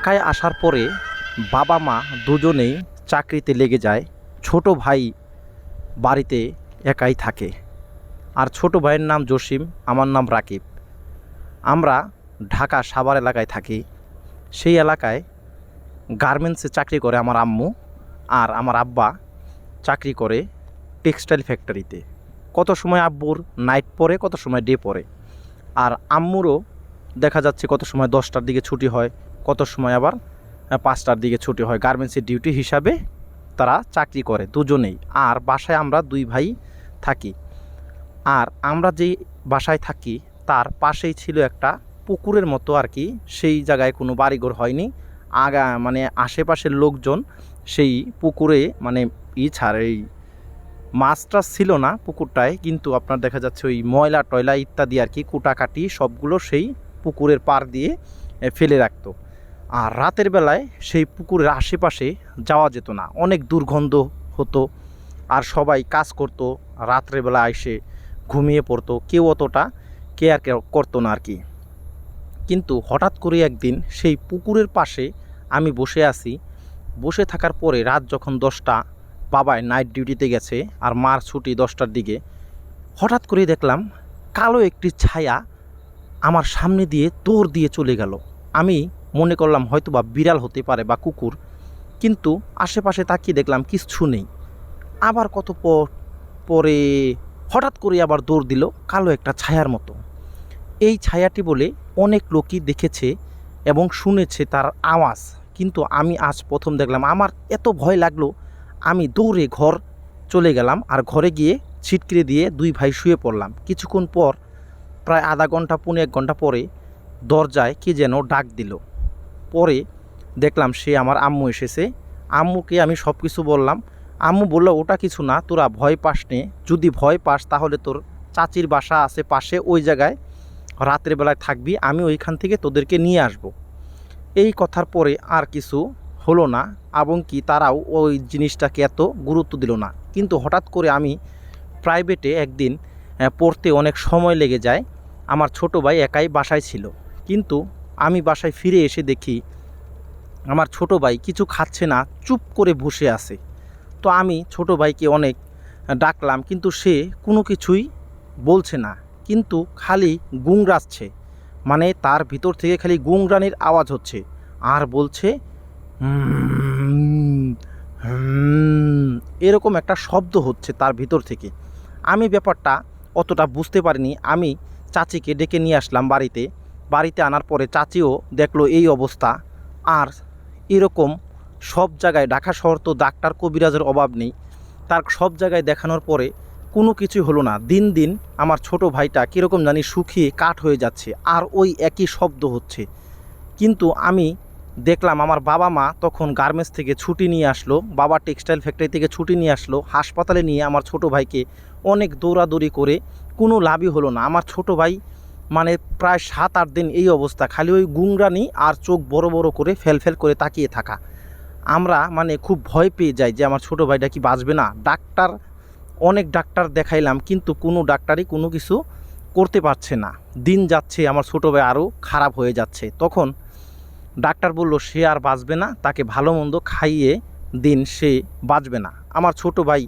ঢাকায় আসার পরে বাবা মা দুজনেই চাকরিতে লেগে যায়। ছোট ভাই বাড়িতে একাই থাকে। আর ছোট ভাইয়ের নাম জসিম, আমার নাম রাকিব। আমরা ঢাকা সাভার এলাকায় থাকি। সেই এলাকায় গার্মেন্টসে চাকরি করে আমার আম্মু আর আমার আব্বা চাকরি করে টেক্সটাইল ফ্যাক্টরিতে। কত সময় আব্বুর নাইট পরে, কত সময় ডে পরে। আর আম্মুরও দেখা যাচ্ছে কত সময় দশটার দিকে ছুটি হয় কত সময় আবার পাঁচটার দিকে ছুটি হয়। গার্মেন্টসের ডিউটি হিসাবে তারা চাকরি করে, দুজনেই। আর বাসায় আমরা দুই ভাই থাকি। আর আমরা যেই বাসায় থাকি, তার পাশেই ছিল একটা পুকুরের মতো আর কি। সেই জায়গায় কোনো বাড়িঘর হয়নি। আগা মানে আশেপাশের লোকজন সেই পুকুরে মানে ই ছাড়, এই মাছটা ছিল না পুকুরটায়, কিন্তু আপনার দেখা যাচ্ছে ওই ময়লা টয়লা ইত্যাদি আর কি, কুটাকাটি সবগুলো সেই পুকুরের পার দিয়ে ফেলে রাখতো। আর রাতের বেলায় সেই পুকুরের আশেপাশে যাওয়া যেত না। অনেক দুর্গন্ধ হতো আর সবাই কাজ করতো, রাত্রের বেলা এসে ঘুমিয়ে পড়তো। কেউ অতটা কেয়ার করতো না আর কি। কিন্তু হঠাৎ করে একদিন সেই পুকুরের পাশে আমি বসে আছি। বসে থাকার পরে রাত যখন দশটা বাবায় নাইট ডিউটিতে গেছে আর মার ছুটি দশটার দিকে। হঠাৎ করে দেখলাম কালো একটি ছায়া আমার সামনে দিয়ে দৌড় দিয়ে চলে গেল। আমি মনে করলাম হয়তো বা বিড়াল হতে পারে বা কুকুর, কিন্তু আশেপাশে তাকিয়ে দেখলাম কিচ্ছু নেই। আবার কত পর, পরে হঠাৎ করে আবার দৌড় দিল কালো একটা ছায়ার মতো। এই ছায়াটি বলে অনেক লোকই দেখেছে এবং শুনেছে তার আওয়াজ, কিন্তু আমি আজ প্রথম দেখলাম। আমার এত ভয় লাগল, আমি দৌড়ে ঘর চলে গেলাম আর ঘরে গিয়ে ছিটকিরে দিয়ে দুই ভাই শুয়ে পড়লাম। কিছুক্ষণ পর, প্রায় আধা ঘণ্টা পৌনে এক ঘণ্টা পরে দরজায় কে যেন ডাক দিল। পরে দেখলাম সে আমার আম্মু এসেছে। আম্মুকে আমি সব কিছু বললাম। আম্মু বলল, ওটা কিছু না, তোরা ভয় পাস নে। যদি ভয় পাস, তাহলে তোর চাচির বাসা আছে পাশে ওই জায়গায়। রাতের বেলায় থাকবি, আমি ওইখান থেকে তোদেরকে নিয়ে আসব। এই কথার পরে আর কিছু হলো না, এবং কি তারাও ওই জিনিসটাকে এত গুরুত্ব দিল না। কিন্তু হঠাৎ করে আমি প্রাইভেটে একদিন পড়তে অনেক সময় লেগে যায়। আমার ছোট ভাই একাই বাসায় ছিল। কিন্তু আমি বাসায় ফিরে এসে দেখি আমার ছোট ভাই কিছু খাচ্ছে না, চুপ করে বসে আছে। তো আমি ছোট ভাইকে অনেক ডাকলাম, কিন্তু সে কোনো কিছুই বলছে না, কিন্তু খালি গুংরাচ্ছে। মানে তার ভিতর থেকে খালি গুংরানির আওয়াজ হচ্ছে। আর বলছে এরকম একটা শব্দ হচ্ছে তার ভিতর থেকে। আমি ব্যাপারটা অতটা বুঝতে পারিনি। আমি চাচিকে ডেকে নিয়ে আসলাম বাড়িতে। বাড়িতে আনার পরে চাচিও দেখল এই অবস্থা। আর এরকম সব জায়গায়, ঢাকা শহর তো ডাক্তার কবিরাজের অভাব নেই। তার সব জায়গায় দেখানোর পরে কোনো কিছুই হলো না। দিন দিন আমার ছোট ভাইটা কীরকম জানি শুকিয়ে কাঠ হয়ে যাচ্ছে, আর ওই একই শব্দ হচ্ছে। কিন্তু আমি দেখলাম আমার বাবা মা তখন গার্মেন্টস থেকে ছুটি নিয়ে আসলো, বাবা টেক্সটাইল ফ্যাক্টরি থেকে ছুটি নিয়ে আসলো, হাসপাতালে নিয়ে আমার ছোট ভাইকে অনেক দৌড়াদৌড়ি করে, কোনো লাভই হলো না। আমার ছোট ভাই মানে প্রায় সাত, আট দিন এই অবস্থা। খালি ওই গুংরানি আর চোখ বড় বড় করে ফেল ফেল করে তাকিয়ে থাকা। আমরা মানে খুব ভয় পেয়ে যাই যে আমার ছোট ভাইটা কি বাঁচবে না। ডাক্তার, অনেক ডাক্তার দেখাইলাম কিন্তু কোনো ডাক্তারই কোনো কিছু করতে পারছে না। দিন যাচ্ছে, আমার ছোটো ভাই আরও খারাপ হয়ে যাচ্ছে। তখন ডাক্তার বলল, সে আর বাঁচবে না, তাকে ভালো মন্দ খাইয়ে দিন, সে বাঁচবে না। আমার ছোট ভাই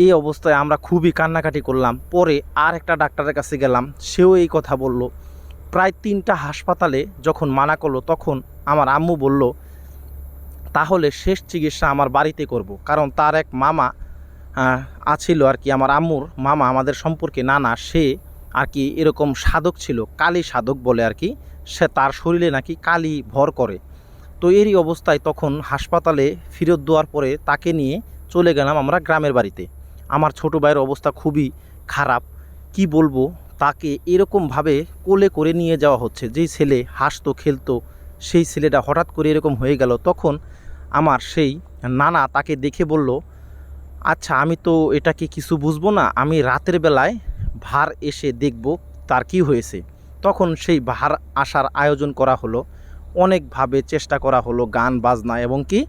এই অবস্থায় আমরা খুবই কান্নাকাটি করলাম। পরে আর একটা ডাক্তারের কাছে গেলাম, সেও এই কথা বলল। প্রায় তিনটা হাসপাতালে যখন মানা করল, তখন আমার আম্মু বলল, তাহলে শেষ চিকিৎসা আমার বাড়িতে করব। কারণ তার এক মামা আছিল আর কি, আমার আম্মুর মামা আমাদের সম্পর্কে নানা, সে আর কি এরকম সাধক ছিল, কালী সাধক বলে আর কি, সে তার শরীরে নাকি কালি ভর করে। তো এরই অবস্থায় তখন হাসপাতালে ফেরত দেওয়ার পরে তাকে নিয়ে চলে গেলাম আমরা গ্রামের বাড়িতে। আমার ছোট ভাইয়ের অবস্থা খুবই খারাপ। কি বলব? তাকে এরকমভাবে কোলে করে নিয়ে যাওয়া হচ্ছে। যেই ছেলে হাসতো, খেলতো, সেই ছেলেটা হঠাৎ করে এরকম হয়ে গেল। তখন আমার সেই নানা তাকে দেখে বলল আচ্ছা আমি তো এটাকে কিছু বুঝব না। আমি রাতের বেলায় ভার এসে দেখব তার কি হয়েছে। তখন সেই ভার আসার আয়োজন করা হলো। অনেকভাবে চেষ্টা করা হলো গান, বাজনা এবং কি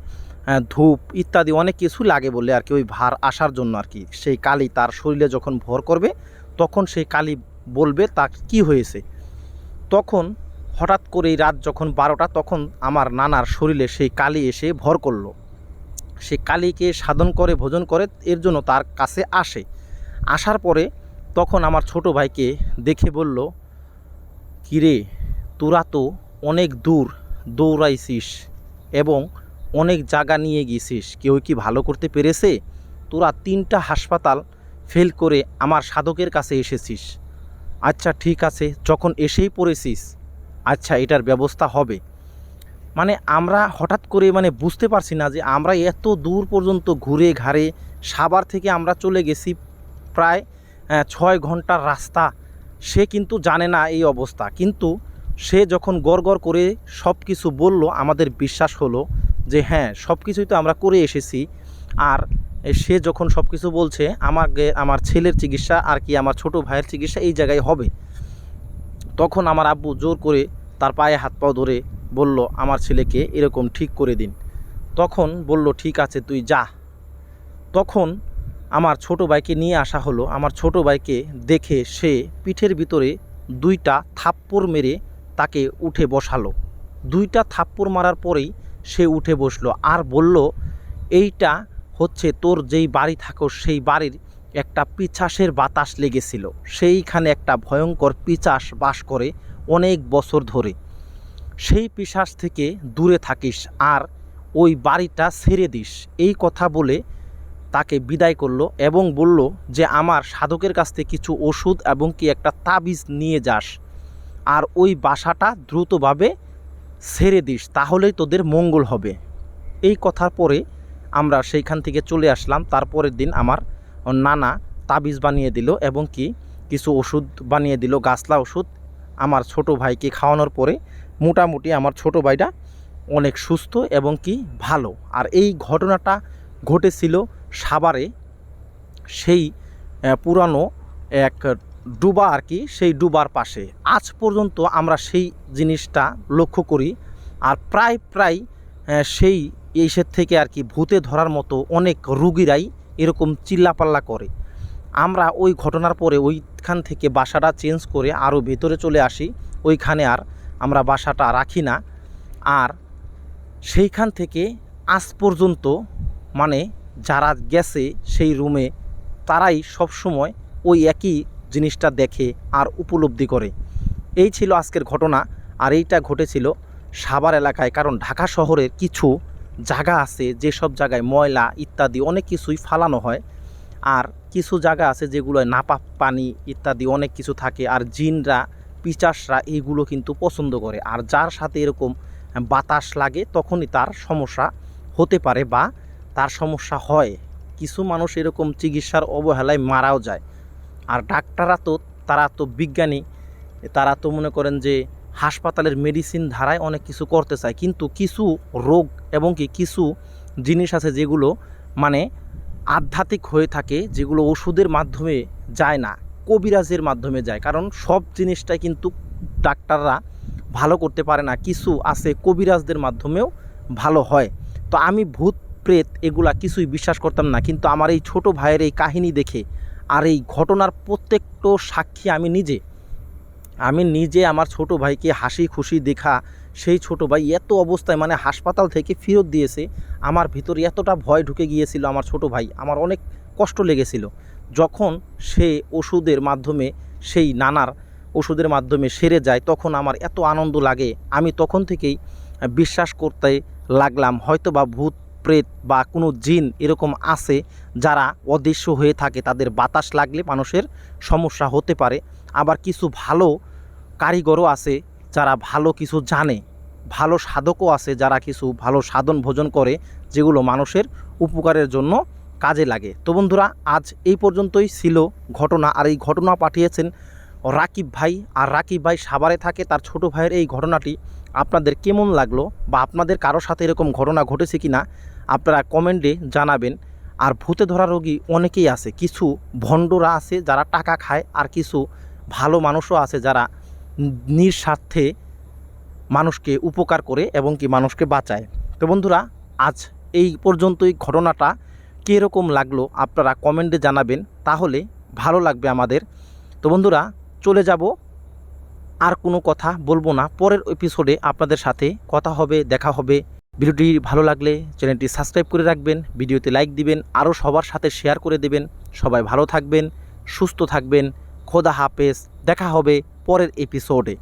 ধূপ ইত্যাদি অনেক কিছু লাগে বলে আর কি, ওই ভার আসার জন্য আর কি। সেই কালি তার শরীরে যখন ভর করবে, তখন সেই কালি বলবে তা কি হয়েছে। তখন হঠাৎ করেই রাত যখন বারোটা, তখন আমার নানার শরীরে সেই কালি এসে ভর করল। সে কালীকে সাধন করে, ভোজন করে, এর জন্য তার কাছে আসে। আসার পরে তখন আমার ছোট ভাইকে দেখে বলল, কিরে, তোরা তো অনেক দূর দৌড়াইছিস এবং অনেক জায়গা নিয়ে গেছিস। কেউ কি ভালো করতে পেরেছে? তোরা তিনটা হাসপাতাল ফেল করে আমার সাধকের কাছে এসেছিস। আচ্ছা ঠিক আছে, যখন এসেই পড়েছিস আচ্ছা এটার ব্যবস্থা হবে। মানে আমরা হঠাৎ করে মানে বুঝতে পারছি না যে আমরা এত দূর পর্যন্ত ঘুরে ঘাড়ে সাবার থেকে আমরা চলে গেছি প্রায় ছয় ঘণ্টার রাস্তা। সে কিন্তু জানে না এই অবস্থা। কিন্তু সে যখন গড় করে সব কিছু বলল, আমাদের বিশ্বাস হলো যে হ্যাঁ সব কিছুই তো আমরা করে এসেছি। আর সে যখন সব কিছু বলছে, আমাকে, আমার ছেলের চিকিৎসা আর কি আমার ছোট ভাইয়ের চিকিৎসা এই জায়গায় হবে। তখন আমার আব্বু জোর করে তার পায়ে হাত পাও ধরে বলল, আমার ছেলেকে এরকম ঠিক করে দিন। তখন বলল, ঠিক আছে, তুই যা। তখন আমার ছোট ভাইকে নিয়ে আসা হলো। আমার ছোট ভাইকে দেখে সে পিঠের ভিতরে দুইটা থাপ্পড় মেরে তাকে উঠে বসালো। দুইটা থাপ্পড় মারার পরেই সে উঠে বসল আর বলল, এইটা হচ্ছে তোর যেই বাড়ি থাকো, সেই বাড়ির একটা পিছাসের বাতাস লেগেছিল। সেইখানে একটা ভয়ঙ্কর পিচাস বাস করে অনেক বছর ধরে। সেই পিশাস থেকে দূরে থাকিস আর ওই বাড়িটা ছেড়ে দিস। এই কথা বলে তাকে বিদায় করল এবং বলল যে, আমার সাধকের কাছ থেকে কিছু ওষুধ এবং কি একটা তাবিজ নিয়ে যাস। আর ওই বাসাটা দ্রুতভাবে ছেড়ে দিস, তাহলেই তোদের মঙ্গল হবে। এই কথার পরে আমরা সেইখান থেকে চলে আসলাম। তারপরের দিন আমার নানা তাবিজ বানিয়ে দিল এবং কি কিছু ওষুধ বানিয়ে দিল, গাছলা ওষুধ আমার ছোট ভাইকে খাওয়ানোর পরে মোটামুটি আমার ছোট ভাইটা অনেক সুস্থ এবং কি ভালো। আর এই ঘটনাটা ঘটেছিল সাভারে, সেই পুরানো এক ডুবা আর কি, সেই ডুবার পাশে। আজ পর্যন্ত আমরা সেই জিনিসটা লক্ষ্য করি আর প্রায় প্রায় সেই এইসের থেকে আর কি ভূতে ধরার মতো অনেক রুগীরাই এরকম চিল্লাপাল্লা করে। আমরা ওই ঘটনার পরে ওইখান থেকে বাসাটা চেঞ্জ করে আরও ভেতরে চলে আসি। ওইখানে আর আমরা বাসাটা রাখি না। আর সেইখান থেকে আজ পর্যন্ত মানে যারা গেছে সেই রুমে, তারাই সব সময় ওই একই জিনিসটা দেখে আর উপলব্ধি করে। এই ছিল আজকের ঘটনা, আর এইটা ঘটেছিল সাভার এলাকায়, কারণ ঢাকা শহরের কিছু জায়গা আছে, যেসব জায়গায় ময়লা ইত্যাদি অনেক কিছুই ফালানো হয়। আর কিছু জায়গা আছে যেগুলোয় নাপা পানি ইত্যাদি অনেক কিছু থাকে, আর জিনরা, পিচাসরা এইগুলো কিন্তু পছন্দ করে। আর যার সাথে এরকম বাতাস লাগে, তখনই তার সমস্যা হতে পারে বা তার সমস্যা হয়। কিছু মানুষ এরকম চিকিৎসার অবহেলায় মারাও যায়। আর ডাক্তাররা তো, তারা তো বিজ্ঞানী, তারা তো মনে করেন যে হাসপাতালের মেডিসিন ধারায় অনেক কিছু করতে চায়। কিন্তু কিছু রোগ এবং কি কিছু জিনিস আছে যেগুলো মানে আধ্যাত্মিক হয়ে থাকে, যেগুলো ওষুধের মাধ্যমে যায় না, কবিরাজের মাধ্যমে যায়। কারণ সব জিনিসটাই কিন্তু ডাক্তাররা ভালো করতে পারে না, কিছু আছে কবিরাজদের মাধ্যমেও ভালো হয়। তো আমি ভূত, প্রেত এগুলা কিছুই বিশ্বাস করতাম না। কিন্তু আমার এই ছোট ভাইয়ের এই কাহিনী দেখে আর এই ঘটনার প্রত্যেকটা সাক্ষী আমি নিজে। আমি নিজে আমার ছোট ভাইকে হাসি খুশি দেখা, সেই ছোট ভাই এত অবস্থায় মানে হাসপাতাল থেকে ফেরত দিয়েছে। আমার ভিতরে এতটা ভয় ঢুকে গিয়েছিল আমার ছোট ভাই, আমার অনেক কষ্ট লেগেছিল। যখন সে ওষুধের মাধ্যমে, সেই নানার ওষুধের মাধ্যমে সেরে যায়, তখন আমার এত আনন্দ লাগে। আমি তখন থেকেই বিশ্বাস করতে লাগলাম হয়তো বা ভূত প্রেত বা কোনো জিন এরকম আছে যারা অদৃশ্য হয়ে থাকে, তাদের বাতাস লাগলে মানুষের সমস্যা হতে পারে। আবার কিছু ভালো কারিগরও আছে যারা ভালো কিছু জানে, ভালো সাধকও আছে যারা কিছু ভালো সাধন ভোজন করে, যেগুলো মানুষের উপকারের জন্য কাজে লাগে। তো বন্ধুরা, আজ এই পর্যন্তই ছিল ঘটনা। আর এই ঘটনা পাঠিয়েছেন রাকিব ভাই। আর রাকিব ভাই সাভারে থাকে, তার ছোট ভাইয়ের এই ঘটনাটি আপনাদের কেমন লাগল বা আপনাদের কারও সাথে এরকম ঘটনা ঘটেছে কি না আপনারা কমেন্টে জানাবেন। আর ভূতে ধরা রোগী অনেকেই আছে, কিছু ভণ্ডরা আছে যারা টাকা খায় আর কিছু ভালো মানুষও আছে যারা নিঃস্বার্থে মানুষকে উপকার করে এবং কি মানুষকে বাঁচায়। তো বন্ধুরা, আজ এই পর্যন্তই ঘটনাটা। কীরকম লাগল আপনারা কমেন্টে জানাবেন, তাহলে ভালো লাগবে আমাদের। তো বন্ধুরা, চলে যাব। আর কোনো কথা বলব না। পরের এপিসোডে আপনাদের সাথে কথা হবে, দেখা হবে। ভিডিওটি ভালো লাগলে চ্যানেলটি সাবস্ক্রাইব করে রাখবেন, ভিডিওতে লাইক দিবেন, আরও সবার সাথে শেয়ার করে দেবেন। সবাই ভালো থাকবেন, সুস্থ থাকবেন। খোদা হাফেজ, দেখা হবে পরের এপিসোডে।